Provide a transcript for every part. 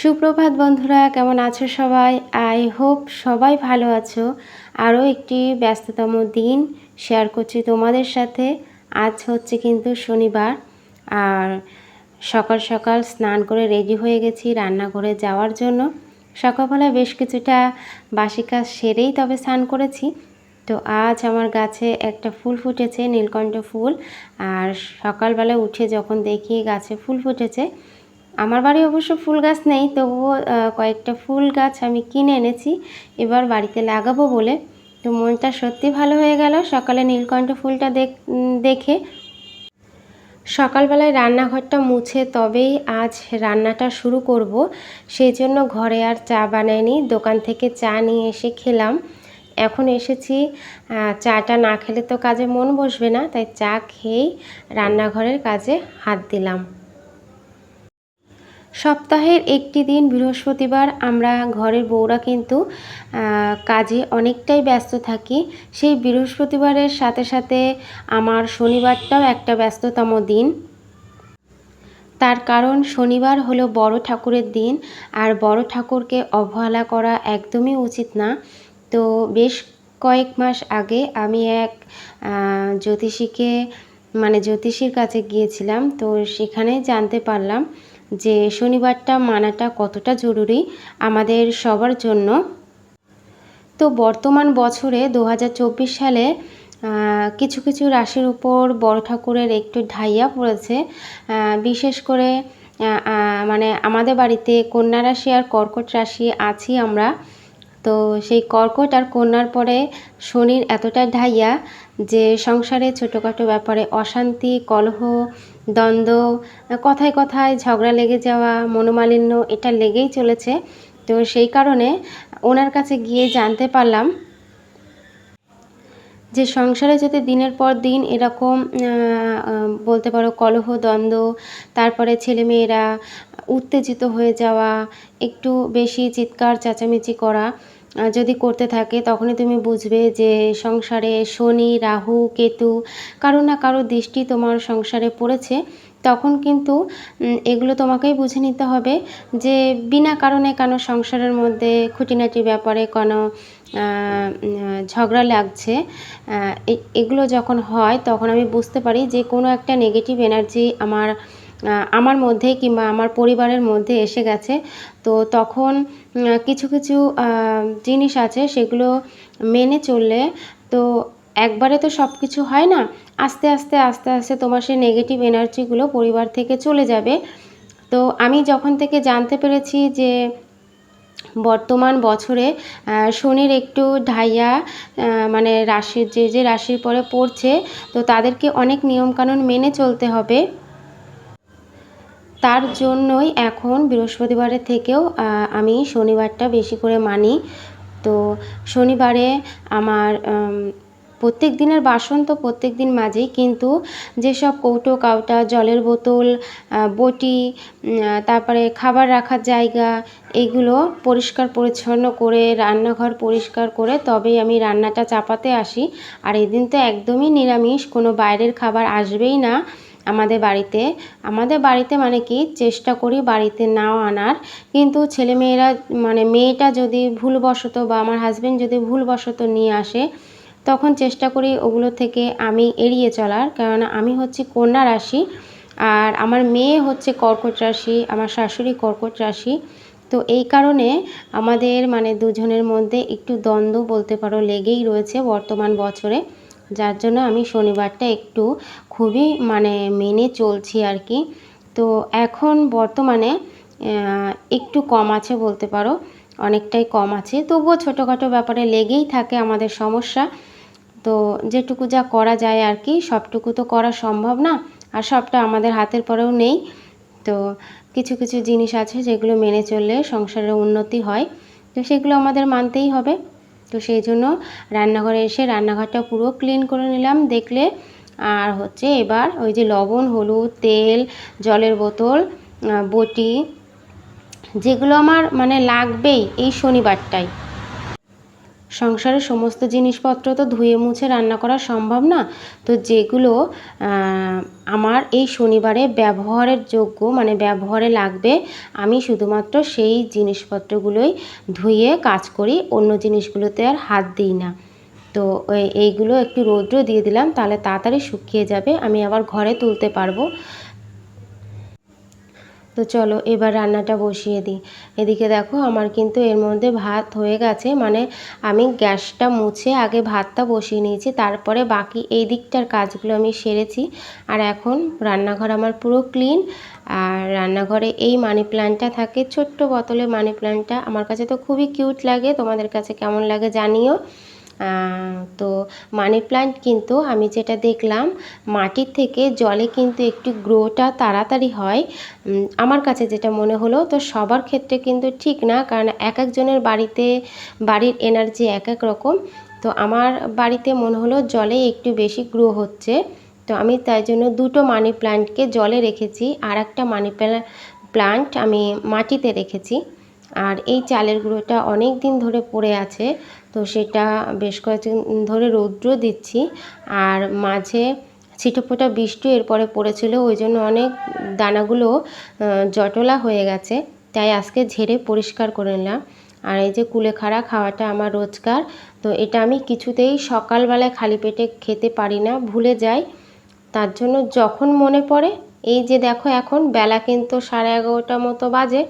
সুপ্রভাত বন্ধুরা, কেমন আছো সবাই? আই হোপ সবাই ভালো আছো। আরও একটি ব্যস্ততম দিন শেয়ার করছি তোমাদের সাথে। আজ হচ্ছে কিন্তু শনিবার, আর সকাল সকাল স্নান করে রেডি হয়ে গেছি রান্নাঘরে যাওয়ার জন্য। সকালবেলা বেশ কিছুটা বাসি কাজ সেরেই তবে স্নান করেছি। তো আজ আমার গাছে একটা ফুল ফুটেছে, নীলকণ্ঠ ফুল। আর সকালবেলা উঠে যখন দেখি গাছে ফুল ফুটেছে আমার বাড়ি অবশ্য ফুল গাছ নেই, তবুও কয়েকটা ফুল গাছ আমি কিনে এনেছি। এবার বাড়িতে লাগাবো বলে। তো মনটা সত্যি ভালো হয়ে গেল। সকালে নীলকণ্ঠ ফুলটা দেখে সকালবেলায় রান্নাঘরটা মুছে তবেই আজ রান্নাটা শুরু করব। সেই জন্য ঘরে আর চা বানাইনি। দোকান থেকে চা নিয়ে এসে খেলাম। এখন এসেছি চাটা না খেলে তো কাজে মন বসবে না। তাই চা খেয়েই রান্নাঘরের কাজে হাত দিলাম। সপ্তাহের একটি দিন বৃহস্পতিবার আমরা ঘরের বউরা কিন্তু কাজে অনেকটাই ব্যস্ত থাকি। সেই বৃহস্পতিবারের সাথে সাথে আমার শনিবারটাও একটা ব্যস্ততম দিন। তার কারণ শনিবার হলো বড় ঠাকুরের দিন, আর বড় ঠাকুরকে অবহেলা করা একদমই উচিত না। তো বেশ কয়েক মাস আগে আমি এক জ্যোতিষীকে মানে জ্যোতিষীর কাছে গিয়েছিলাম, তো সেখানে জানতে পারলাম যে শনিবারটা মানাটা কতটা জরুরি আমাদের সবার জন্য। তো বর্তমান বছরে দু হাজার চব্বিশ সালে কিছু কিছু রাশির উপর বড় ঠাকুরের একটু ঢাইয়া পড়েছে। বিশেষ করে মানে আমাদের বাড়িতে কন্যা রাশি আর কর্কট রাশি আছি আমরা। তো সেই কর্কট আর কন্যার পরে শনির এতটা ঢাইয়া যে সংসারে ছোটোখাটো ব্যাপারে অশান্তি, কলহ দ্বন্দ্ব, কথায় কথায় ঝগড়া লেগে যাওয়া, মনোমালিন্য, এটা লেগেই চলেছে। তো সেই কারণে ওনার কাছে গিয়ে জানতে পারলাম যে সংসারে যদি দিনের পর দিন এরকম বলতে পারো কলহ, দ্বন্দ্ব, তারপরে ছেলেমেয়েরা উত্তেজিত হয়ে যাওয়া, একটু বেশি চিৎকার, চেঁচামেচি করা যদি করতে থাকে, তখনই তুমি বুঝবে যে সংসারে শনি, রাহু, কেতু, কারও না কারও দৃষ্টি তোমার সংসারে পড়েছে। তখন কিন্তু এগুলো তোমাকেই বুঝে নিতে হবে যে বিনা কারণে কেন সংসারের মধ্যে খুঁটিনাটি ব্যাপারে কোনো ঝগড়া লাগছে। এগুলো যখন হয়, তখন আমি বুঝতে পারি যে কোনো একটা নেগেটিভ এনার্জি আমার আমার মধ্যে কিংবা আমার পরিবারের মধ্যে এসে গেছে। তো তখন কিছু কিছু জিনিস আছে সেগুলো মেনে চললে তো একবারে তো সব কিছু হয় না, আস্তে আস্তে আস্তে আস্তে তোমার সেই নেগেটিভ এনার্জিগুলো পরিবার থেকে চলে যাবে। তো আমি যখন থেকে জানতে পেরেছি যে বর্তমান বছরে শনির একটু ঢাইয়া মানে রাশির যে যে রাশির পরে পড়ছে, তো তাদেরকে অনেক নিয়মকানুন মেনে চলতে হবে। তার জন্যই এখন বৃহস্পতিবারের থেকেও আমি শনিবারটা বেশি করে মানি। তো শনিবারে আমার প্রত্যেক দিনের বাসন তো প্রত্যেক দিন মাজেই, কিন্তু যেসব কৌটো কাউটা, জলের বোতল বটি তারপরে খাবার রাখার জায়গা, এগুলো পরিষ্কার পরিচ্ছন্ন করে, রান্নাঘর পরিষ্কার করে, তবেই আমি রান্নাটা চাপাতে আসি। আর এদিন তো একদমই নিরামিষ, কোনো বাইরের খাবার আসবেই না। আমাদের বাড়িতে আমাদের বাড়িতে মানে কি, চেষ্টা করি বাড়িতে নাও আনার। কিন্তু ছেলেমেয়েরা মানে মেয়েটা যদি ভুলবশত বা আমার হাজব্যান্ড যদি ভুলবশত নিয়ে আসে, তখন চেষ্টা করি ওগুলো থেকে আমি এড়িয়ে চলার। কেননা আমি হচ্ছি কন্যা রাশি, আর আমার মেয়ে হচ্ছে কর্কট রাশি, আমার শাশুড়ি কর্কট রাশি। তো এই কারণে আমাদের মানে দুজনের মধ্যে একটু দ্বন্দ্ব বলতে পারো লেগেই রয়েছে বর্তমান বছরে। যার জন্য আমি শনিবারটা একটু খুবই মানে মেনে চলছি আর কি। তো এখন বর্তমানে একটু কম আছে বলতে পারো, অনেকটাই কম আছে। তবুও ছোটোখাটো ব্যাপারে লেগেই থাকে আমাদের সমস্যা। তো যেটুকু যা করা যায় আর কি, সবটুকু তো করা সম্ভব না, আর সবটা আমাদের হাতের পরেও নেই। তো কিছু কিছু জিনিস আছে যেগুলো মেনে চললে সংসারের উন্নতি হয়, তো সেগুলো আমাদের মানতেই হবে। তো সেই জন্য রান্নাঘরে এসে রান্নাঘরটা পুরো ক্লিন করে নিলাম। দেখলে আর হচ্ছে এবার ওই যে লবণ, হলুদ, তেল, জলের বোতল বটি, যেগুলো আমার মানে লাগবেই এই শনিবারটাই। সংসারের সমস্ত জিনিসপত্র তো ধুয়ে মুছে রান্না করা সম্ভব না। তো যেগুলো আমার এই শনিবারে ব্যবহারের যোগ্য মানে ব্যবহারে লাগবে, আমি শুধুমাত্র সেই জিনিসপত্রগুলোই ধুয়ে কাজ করি, অন্য জিনিসগুলোতে আর হাত দিই না। তো এইগুলো একটু রৌদ্র দিয়ে দিলাম, তাহলে তাড়াতাড়ি শুকিয়ে যাবে, আমি আবার ঘরে তুলতে পারব। তো চলো এবার রান্নাটা বসিয়ে দিই। এদিকে দেখো আমার কিন্তু এর মধ্যে ভাত হয়ে গেছে মানে আমি গ্যাসটা মুছে আগে ভাতটা বসিয়ে নিয়েছি, তারপরে বাকি এই দিকটার কাজগুলো আমি সেরেছি। আর এখন রান্নাঘর আমার পুরো ক্লিন আর রান্নাঘরে এই মানি প্ল্যান্টটা থাকে, ছোট্ট বোতলে মানি প্ল্যান্টটা আমার কাছে তো খুবই কিউট লাগে, তোমাদের কাছে কেমন লাগে জানিও। তো মানি প্ল্যান্ট কিন্তু আমি যেটা দেখলাম, মাটির থেকে জলে কিন্তু একটু গ্রোটা তাড়াতাড়ি হয়। আমার কাছে যেটা মনে হলো, তো সবার ক্ষেত্রে কিন্তু ঠিক না, কারণ এক একজনের বাড়িতে, বাড়ির এনার্জি এক এক রকম। তো আমার বাড়িতে মনে হলো জলে একটু বেশি গ্রো হচ্ছে। তো আমি তাই জন্য দুটো মানি প্ল্যান্টকে জলে রেখেছি আর একটা মানি প্ল্যান্ট আমি মাটিতে রেখেছি। আর এই চালের গুঁড়োটা অনেক দিন ধরে পড়ে আছে, তো সেটা বেশ কয়েকদিন ধরে রৌদ্র দিচ্ছি। আর মাঝে ছিটেফোঁটা বৃষ্টি এরপরে পড়েছিল, ওই জন্য অনেক দানাগুলো জটলা হয়ে গেছে, তাই আজকে ঝেড়ে পরিষ্কার করে নিলাম। আর এই যে কুলেখাড়া খাওয়াটা আমার রোজকার, তো এটা আমি কিছুতেই সকালবেলায় খালি পেটে খেতে পারি না, ভুলে যাই। তার জন্য যখন মনে পড়ে, এই যে দেখো এখন, বেলা কিন্তু সাড়ে এগারোটা মতো বাজে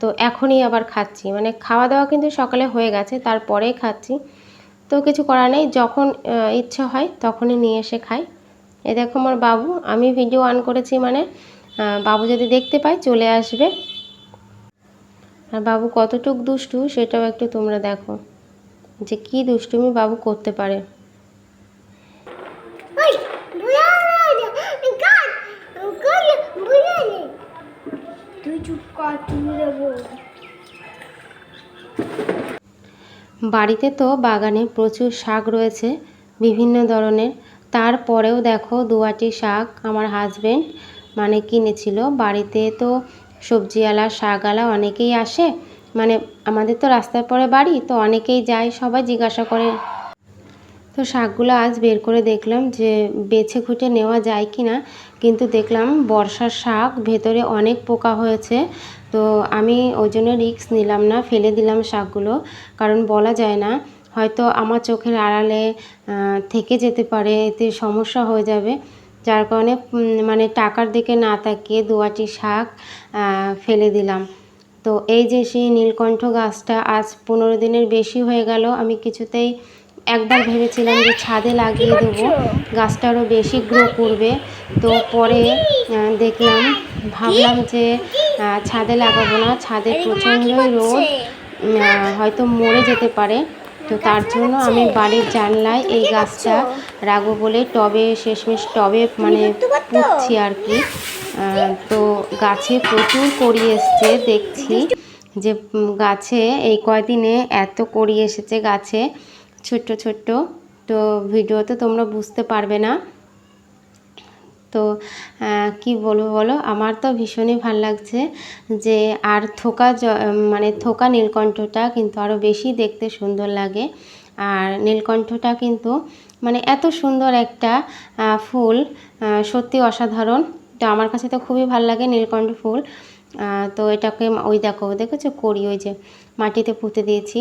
তো এখনই আবার খাচ্ছি। মানে খাওয়া দাওয়া কিন্তু সকালে হয়ে গেছে তারপরেই খাচ্ছি। তো কিছু করার নেই যখন ইচ্ছা হয় তখনই নিয়ে এসে খাই। এ দেখো আমার বাবু আমি ভিডিও অন করেছি মানে বাবু যদি দেখতে পায় চলে আসবে। আর বাবু কতটুক দুষ্টু সেটাও একটু তোমরা দেখো যে কি দুষ্টুমি বাবু করতে পারে। Ой, বাড়িতে তো বাগানে প্রচুর শাক রয়েছে, বিভিন্ন ধরনের। তারপরেও দেখো দুয়াটি শাক আমার হাজবেন্ড মানে কিনেছিল। বাড়িতে তো সবজিওয়ালা, শাকওয়ালা অনেকেই আসে। মানে আমাদের তো রাস্তার পরে বাড়ি, তো অনেকেই যায়, সবাই জিজ্ঞাসা করে তো শাকগুলো আজ বের করে দেখলাম যে বেছে খুঁটে নেওয়া যায় কি না কিন্তু দেখলাম বর্ষার শাক ভেতরে অনেক পোকা হয়েছে। তো আমি ওই জন্য রিস্ক নিলাম না, ফেলে দিলাম শাকগুলো, কারণ বলা যায় না, হয়তো আমার চোখের আড়ালে থেকে যেতে পারে, এতে সমস্যা হয়ে যাবে। যার কারণে মানে টাকার দিকে না তাকিয়ে দুয়াটি শাক ফেলে দিলাম। তো এই যে সেই নীলকণ্ঠ গাছটা আজ পনেরো দিনের বেশি হয়ে গেল, আমি কিছুতেই একবার ভেবেছিলাম যে ছাদে লাগিয়ে দেবো। গাছটা আরও বেশি গ্রো করবে। তো পরে দেখলাম ভাবলাম যে ছাদে লাগাবো না। ছাদে প্রচণ্ডই রোদ। হয়তো মরে যেতে পারে। তো তার জন্য আমি বাড়ির জানলায় এই গাছটা রাখব বলে টবে শেষমেশ টবে মানে পুঁতছি আর কি। তো গাছে প্রচুর কড়ি এসছে দেখছি যে গাছে এই কয়দিনে এত কড়ি এসেছে গাছে। ছোট্ট ছোট্ট। তো ভিডিওতে তোমরা বুঝতে পারবে না। তো কি বলব বলো? আমার তো ভীষণই ভালো লাগছে যে আর থোকা মানে থোকা নীলকণ্ঠটা কিন্তু আরও বেশি দেখতে সুন্দর লাগে। আর নীলকণ্ঠটা কিন্তু মানে এত সুন্দর একটা ফুল সত্যি অসাধারণ। তো আমার কাছে তো খুবই ভালো লাগে নীলকণ্ঠ ফুল। তো এটাকে ওই দেখো, দেখেছ? করি ওই যে মাটিতে পুঁতে দিয়েছি।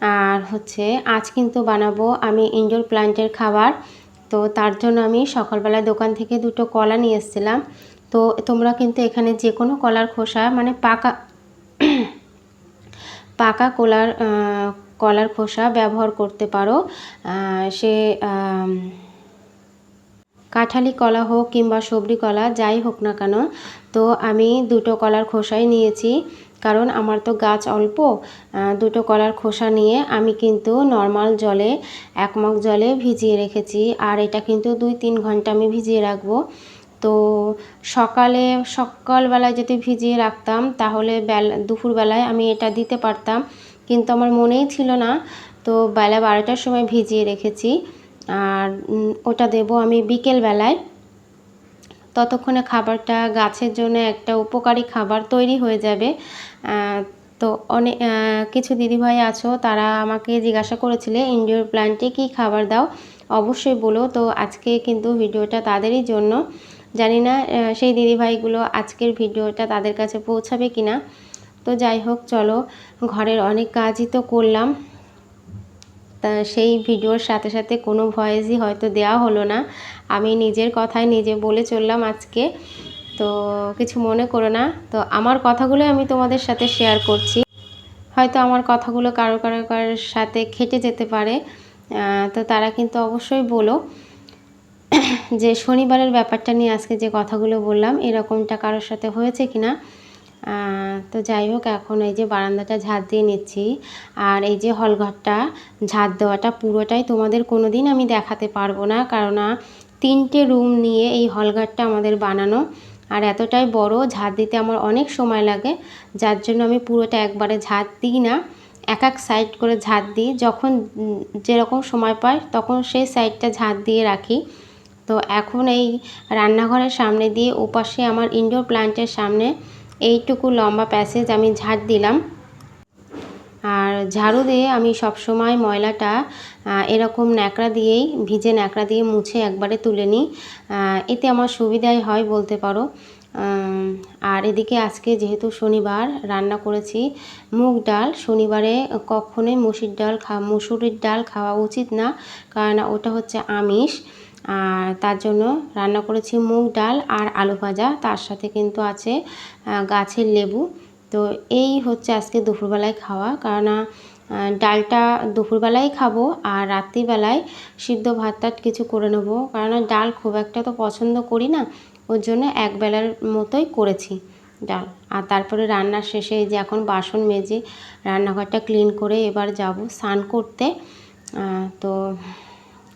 আর হচ্ছে আজ কিন্তু বানাবো আমি ইনডোর প্ল্যান্টের খাবার। তো তার জন্য আমি সকালবেলা দোকান থেকে দুটো কলা নিয়ে এসেছিলাম। তো তোমরা কিন্তু এখানে যে কোনো কলার খোসা মানে পাকা পাকা কলার কলার খোসা ব্যবহার করতে পারো। সে কাঁঠালি কলা হোক কিংবা সবরি কলা, যাই হোক না কেন, তো আমি দুটো কলার খোসাই নিয়েছি। কারণ আমার তো গাছ অল্প দুটো কলার খোসা নিয়ে আমি কিন্তু নর্মাল জলে এক মগ জলে ভিজিয়ে রেখেছি। আর এটা কিন্তু দুই তিন ঘণ্টা আমি ভিজিয়ে রাখব। তো সকালে, সকালবেলায় যদি ভিজিয়ে রাখতাম, তাহলে বেলা, দুপুরবেলায় আমি এটা দিতে পারতাম। কিন্তু আমার মনেই ছিল না। তো বেলা বারোটার সময় ভিজিয়ে রেখেছি। আর ওটা দেবো আমি বিকেলবেলায়। ততক্ষণে খাবারটা গাছের জন্য একটা উপকারী খাবার তৈরি হয়ে যাবে। তো অনেক কিছু দিদিভাই আছো, তারা আমাকে জিজ্ঞাসা করেছিলে, ইনডোর প্ল্যান্টে কী খাবার দাও? অবশ্যই বলো। তো আজকে কিন্তু ভিডিওটা তাদেরই জন্য। জানি না সেই দিদিভাইগুলো আজকের ভিডিওটা তাদের কাছে পৌঁছাবে কি না তো যাই হোক, চলো, ঘরের অনেক কাজই তো করলাম। তা সেই ভিডিওর সাথে সাথে কোনো ভয়েসই হয়তো দেওয়া হলো না। আমি নিজের কথাই নিজে বলে চললাম আজকে। তো কিছু মনে করো না। তো আমার কথাগুলো আমি তোমাদের সাথে শেয়ার করছি। হয়তো আমার কথাগুলো কারও কারও কারোর সাথে খেটে যেতে পারে। তো তারা কিন্তু অবশ্যই বলো। যে শনিবারের ব্যাপারটা নিয়ে আজকে যে কথাগুলো বললাম এরকমটা কারোর সাথে হয়েছে কি না আহ, তো যাই হোক, এখন এই যে বারান্দাটা ঝাঁট দিয়ে নিচ্ছি। আর এই যে হলঘরটা ঝাঁট দেওয়াটা পুরোটাই তোমাদের কোনো দিন আমি দেখাতে পারব না। কারণ তিনটে রুম নিয়ে এই হলঘরটা আমাদের বানানো। আর এতটাই বড়, ঝাঁট দিতে আমার অনেক সময় লাগে। যার জন্য আমি পুরোটা একবারে ঝাঁট দিই না। এক এক সাইড করে ঝাঁট দিই। যখন যেরকম সময় পাই, তখন সেই সাইডটা ঝাঁট দিয়ে রাখি। তো এখন এই রান্নাঘরের সামনে দিয়ে ওপাশে আমার ইনডোর প্ল্যান্টের সামনে এইটুকু লম্বা প্যাসেজ আমি ঝাড় দিলাম। আর ঝাড়ু দিয়ে আমি সব সময় ময়লাটা এরকম ন্যাকড়া দিয়েই, ভিজে ন্যাকড়া দিয়ে মুছে একবারে তুলে নিই। এতে আমার সুবিধাই হয় বলতে পারো। আর এদিকে আজকে যেহেতু শনিবার, রান্না করেছি মুগ ডাল। শনিবারে কখনোই মুসুর ডাল খা, মুসুরির ডাল খাওয়া উচিত না, কারণ ওটা হচ্ছে আমিষ। আর তার জন্য রান্না করেছি মুগ ডাল আর আলু ভাজা। তার সাথে কিন্তু আছে গাছের লেবু। তো এই হচ্ছে আজকে দুপুরবেলায় খাওয়া। কারণ ডালটা দুপুরবেলায় খাব আর রাত্রিবেলায় সিদ্ধ ভাত টাত কিছু করে নেব। কারণ, ডাল খুব একটা তো পছন্দ করি না। ওর জন্য একবেলার মতোই করেছি ডাল। আর তারপরে রান্নার শেষে যে এখন বাসন মেজে রান্নাঘরটা ক্লিন করে এবার যাব স্নান করতে। তো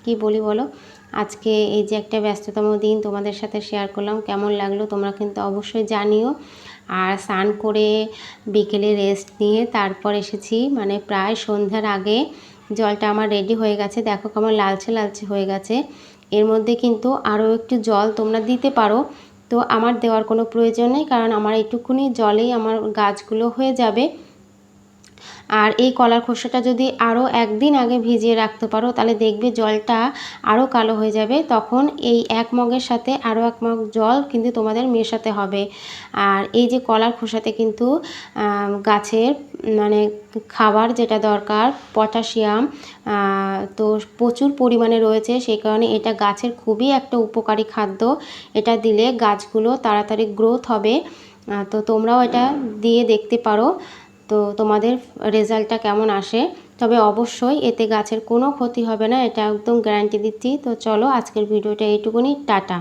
কি বলি বলো? আজকে এই যে একটা ব্যস্ততম দিন তোমাদের সাথে শেয়ার করলাম, কেমন লাগল তোমরা কিন্তু অবশ্যই জানিও। আর স্নান করে বিকেলে রেস্ট নিয়ে তারপর এসেছি মানে প্রায় সন্ধ্যার আগে জলটা আমার রেডি হয়ে গেছে। দেখো কেমন লালচে লালচে হয়ে গেছে। এর মধ্যে কিন্তু আরও একটু জল তোমরা দিতে পারো। তো আমার দেওয়ার কোনো প্রয়োজন নেই, কারণ আমার এইটুকুনি জলেই আমার গাছগুলো হয়ে যাবে। আর এই কলার খোসাটা যদি আরও একদিন আগে ভিজিয়ে রাখতে পারো, তাহলে দেখবে জলটা আরও কালো হয়ে যাবে। তখন এই এক মগের সাথে আরও এক মগ জল কিন্তু তোমাদের মেশাতে হবে। আর এই যে কলার খোসাতে কিন্তু গাছের মানে খাবার যেটা দরকার, পটাশিয়াম তো প্রচুর পরিমাণে রয়েছে। সেই কারণে এটা গাছের খুবই একটা উপকারী খাদ্য। এটা দিলে গাছগুলো তাড়াতাড়ি গ্রোথ হবে। তো তোমরাও এটা দিয়ে দেখতে পারো। তো তোমাদের রেজাল্টটা কেমন আসে? তবে অবশ্যই এতে গাছের কোনো ক্ষতি হবে না, এটা একদম গ্যারান্টি দিচ্ছি। তো চলো আজকের ভিডিওটা এইটুকুনি, টাটা।